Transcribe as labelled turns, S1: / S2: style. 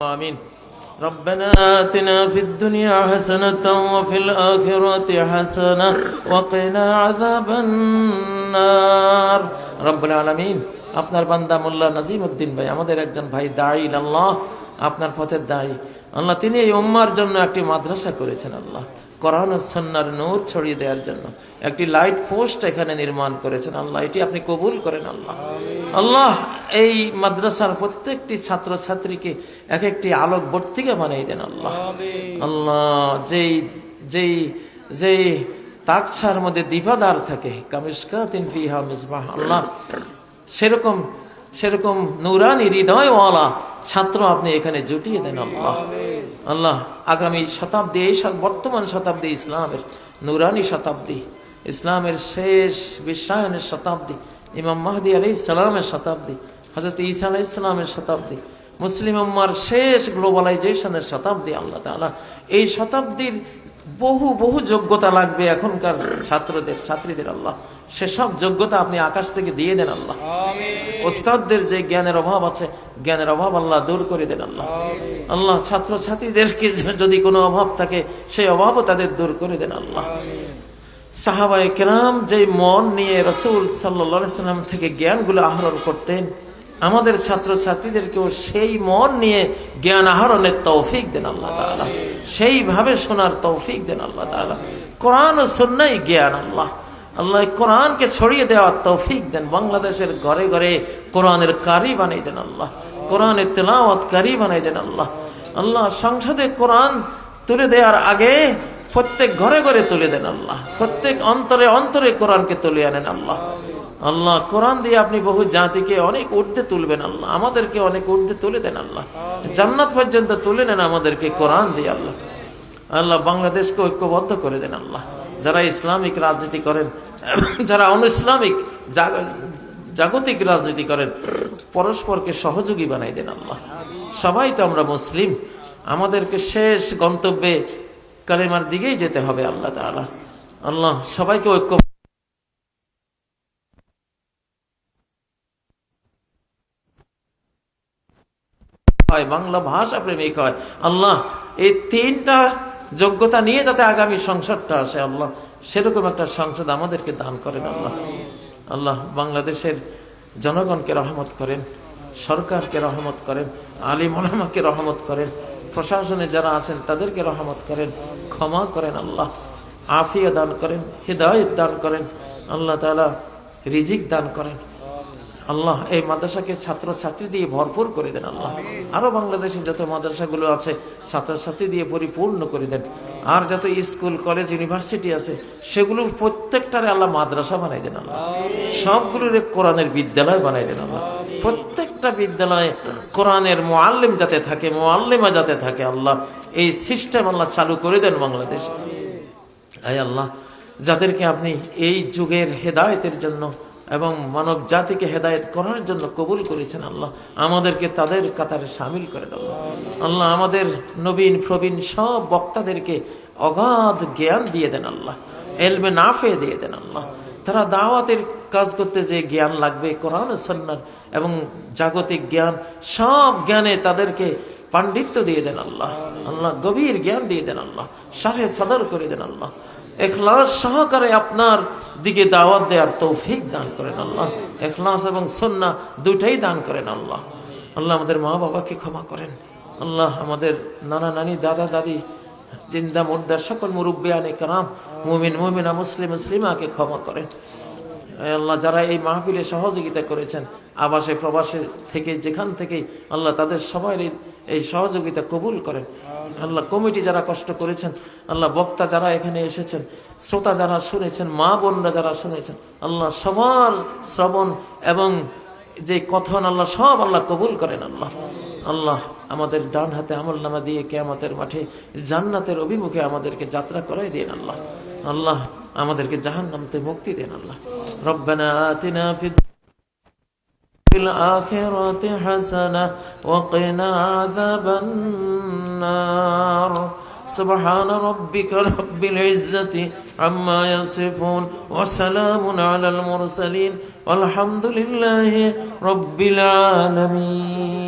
S1: آمين ربنا آتنا في الدنيا حسنة وفي الآخرة حسنة وقنا عذاب النار رب العالمين আপনার বান্দা মোল্লা নাজিম উদ্দিন ভাই আমাদের একজন ভাই দায়ী আল্লাহ আপনার পথের দায়ী আল্লাহ তিনি এই উম্মার জন্য একটি মাদ্রাসা করেছেন আল্লাহ। করান সন্ন্যার নূর ছড়িয়ে দেওয়ার জন্য। একটি লাইট পোস্ট এখানে নির্মাণ করেছেন আল্লাহ। এটি আপনি কবুল করেন আল্লাহ। আল্লাহ এই মাদ্রাসার প্রত্যেকটি ছাত্র ছাত্রীকে এক একটি আলোক বর্তিকা বানিয়ে দেন আল্লাহ। আল্লাহ যেই যেই যেই তাকছার মধ্যে দীপাদার থাকে কামিস্কা তিন ফিহা মিসবাহ আল্লাহ সেরকম সেরকম নুরানি হৃদয়ওয়ালা ছাত্র আপনি এখানে জুটিয়ে দেন আল্লাহ। আল্লাহ আগামী শতাব্দী, এই বর্তমান শতাব্দী ইসলামের নুরানি শতাব্দী, ইসলামের শেষ বিশ্বায়নের শতাব্দী, ইমাম মাহদি আলি ইসলামের শতাব্দী হজরত ইসা আলাই ইসলামের শতাব্দী, মুসলিম উম্মার শেষ গ্লোবালাইজেশনের শতাব্দী আল্লাহ তালা এই শতাব্দীর বহু বহু যোগ্যতা লাগবে এখনকার ছাত্রদের ছাত্রীদের আল্লাহ। সেসব যোগ্যতা আপনি আকাশ থেকে দিয়ে দেন আল্লাহ। ওস্তাদদের যে জ্ঞানের অভাব আছে জ্ঞানের অভাব আল্লাহ দূর করে দেন আল্লাহ। আল্লাহ ছাত্র ছাত্রীদেরকে যদি কোনো অভাব থাকে সেই অভাবও তাদের দূর করে দেন আল্লাহ। সাহাবায়ে কেরাম যে মন নিয়ে রসুল সাল্লা সাল্লাম থেকে জ্ঞানগুলো আহরণ করতেন আমাদের ছাত্র ছাত্রীদেরকেও সেই মন নিয়ে জ্ঞান আহরণের তৌফিক দেন আল্লাহ তাআলা। সেইভাবে শোনার তৌফিক দেন আল্লাহ তাআলা। কোরআন ও সন্ন্যাই জ্ঞান আল্লাহ। আল্লাহ কোরআনকে ছড়িয়ে দেওয়ার তৌফিক দেন। বাংলাদেশের ঘরে ঘরে কোরআনের কারি বানিয়ে দেন আল্লাহ। কোরআনের তেলাওয়াত কারি বানিয়ে দেন আল্লাহ। আল্লাহ সংসদে কোরআন তুলে দেওয়ার আগে প্রত্যেক ঘরে ঘরে তুলে দেন আল্লাহ। প্রত্যেক অন্তরে অন্তরে কোরআনকে তুলে আনেন আল্লাহ। আল্লাহ কোরআন দিয়ে আপনি বহু জাতিকে অনেক ঊর্ধ্বে তুলবেন আল্লাহ আমাদেরকে অনেক ঊর্ধ্বে তুলে দেন আল্লাহ। জান্নাত পর্যন্ত তুলে নেন আমাদেরকে কোরআন দিয়ে আল্লাহ। আল্লাহ বাংলাদেশকে ঐক্যবদ্ধ করে দেন আল্লাহ। যারা ইসলামিক রাজনীতি করেন যারা অন ইসলামিক জাগতিক রাজনীতি করেন পরস্পরকে সহযোগী বানাই দেন আল্লাহ। সবাই তো আমরা মুসলিম আমাদেরকে শেষ গন্তব্যে কালেমার দিকেই যেতে হবে আল্লাহ তাআলা। আল্লাহ সবাইকে ঐক্য হয় বাংলা ভাষা প্রেমিক হয়। আল্লাহ, এই তিনটা যোগ্যতা নিয়ে যাতে আগামী সংসদটা আসে, আল্লাহ, সেরকম একটা সংসদ আমাদেরকে দান করেন আল্লাহ। আল্লাহ, বাংলাদেশের জনগণকে রহমত করেন, সরকারকে রহমত করেন, আলিম ওলামাকে রহমত করেন, প্রশাসনে যারা আছেন তাদেরকে রহমত করেন, ক্ষমা করেন আল্লাহ, আফিয়া দান করেন, হৃদায়ত দান করেন, আল্লাহ তাআলা রিজিক দান করেন। আল্লাহ এই মাদ্রাসাকে ছাত্র ছাত্রী দিয়ে ভরপুর করে দেন আল্লাহ। আরও বাংলাদেশে যত মাদ্রাসাগুলো আছে ছাত্র ছাত্রী দিয়ে পরিপূর্ণ করে দেন। আর যত স্কুল কলেজ ইউনিভার্সিটি আছে সেগুলো প্রত্যেকটারে আল্লাহ মাদ্রাসা বানাই দেন আল্লাহ। সবগুলোর কোরআনের বিদ্যালয় বানাই দেন আল্লাহ। প্রত্যেকটা বিদ্যালয়ে কোরআনের মোয়াল্লিম যাতে থাকে মোয়াল্লিমা যাতে থাকে আল্লাহ এই সিস্টেম আল্লাহ চালু করে দেন বাংলাদেশে। আয় আল্লাহ যাদেরকে আপনি এই যুগের হেদায়তের জন্য এবং মানব জাতিকে হেদায়েত করার জন্য কবুল করেছেন আল্লাহ। আমাদেরকে তাদের কাতারে সামিল করেন আল্লাহ। আল্লাহ আমাদের নবীন, প্রবীণ সব বক্তাদেরকে অগাধ জ্ঞান দিয়ে দেন আল্লাহ। এলমে নাফে দিয়ে দেন আল্লাহ। তারা দাওয়াতের কাজ করতে যে জ্ঞান লাগবে, কোরআন সন্ন্যার এবং জাগতিক জ্ঞান, সব জ্ঞানে তাদেরকে পাণ্ডিত্য দিয়ে দেন আল্লাহ। আল্লাহ গভীর জ্ঞান দিয়ে দেন আল্লাহ। সারে সদর করে দেন আল্লাহ। এখলাস সহকারে আপনার দিকে দাওয়াত দেওয়ার তৌফিক দান করেন আল্লাহ। এখলাস এবং সন্না দুটাই দান করেন আল্লাহ। আল্লাহ আমাদের মা বাবাকে ক্ষমা করেন। আল্লাহ আমাদের নানা নানি, দাদা, দাদি, জিন্দা, মুর্দা, সকল মুরব্বিয়ানে কারাম মুমিন, মুমিনা, মুসলিম, মুসলিমাকে ক্ষমা করেন। আল্লাহ, যারা এই মাহফিলে সহযোগিতা করেছেন, আবাসে, প্রবাসে থেকে, যেখান থেকেই আল্লাহ তাদের সবাই এই সহযোগিতা কবুল করেন। আল্লাহ কমিটি যারা কষ্ট করেছেন, আল্লাহ বক্তা যারা এখানে এসেছেন, শ্রোতা যারা শুনেছেন, মা বোনরা যারা শুনেছেন, আল্লাহ সবার শ্রবণ এবং যে কথন আল্লাহ সব আল্লাহ কবুল করেন আল্লাহ। আল্লাহ আমাদের ডান হাতে আমল নামা দিয়ে কেয়ামতের মাঠে জান্নাতের অভিমুখে আমাদেরকে যাত্রা করাই দিন আল্লাহ। আল্লাহ আমাদেরকে জাহান নামতে মুক্তি দেন আল্লাহ রব্বানা আতিনা ফিদ في الآخرة حسنة وقنا عذاب النار سبحان ربك رب العزة عما يصفون وسلام على المرسلين والحمد لله رب العالمين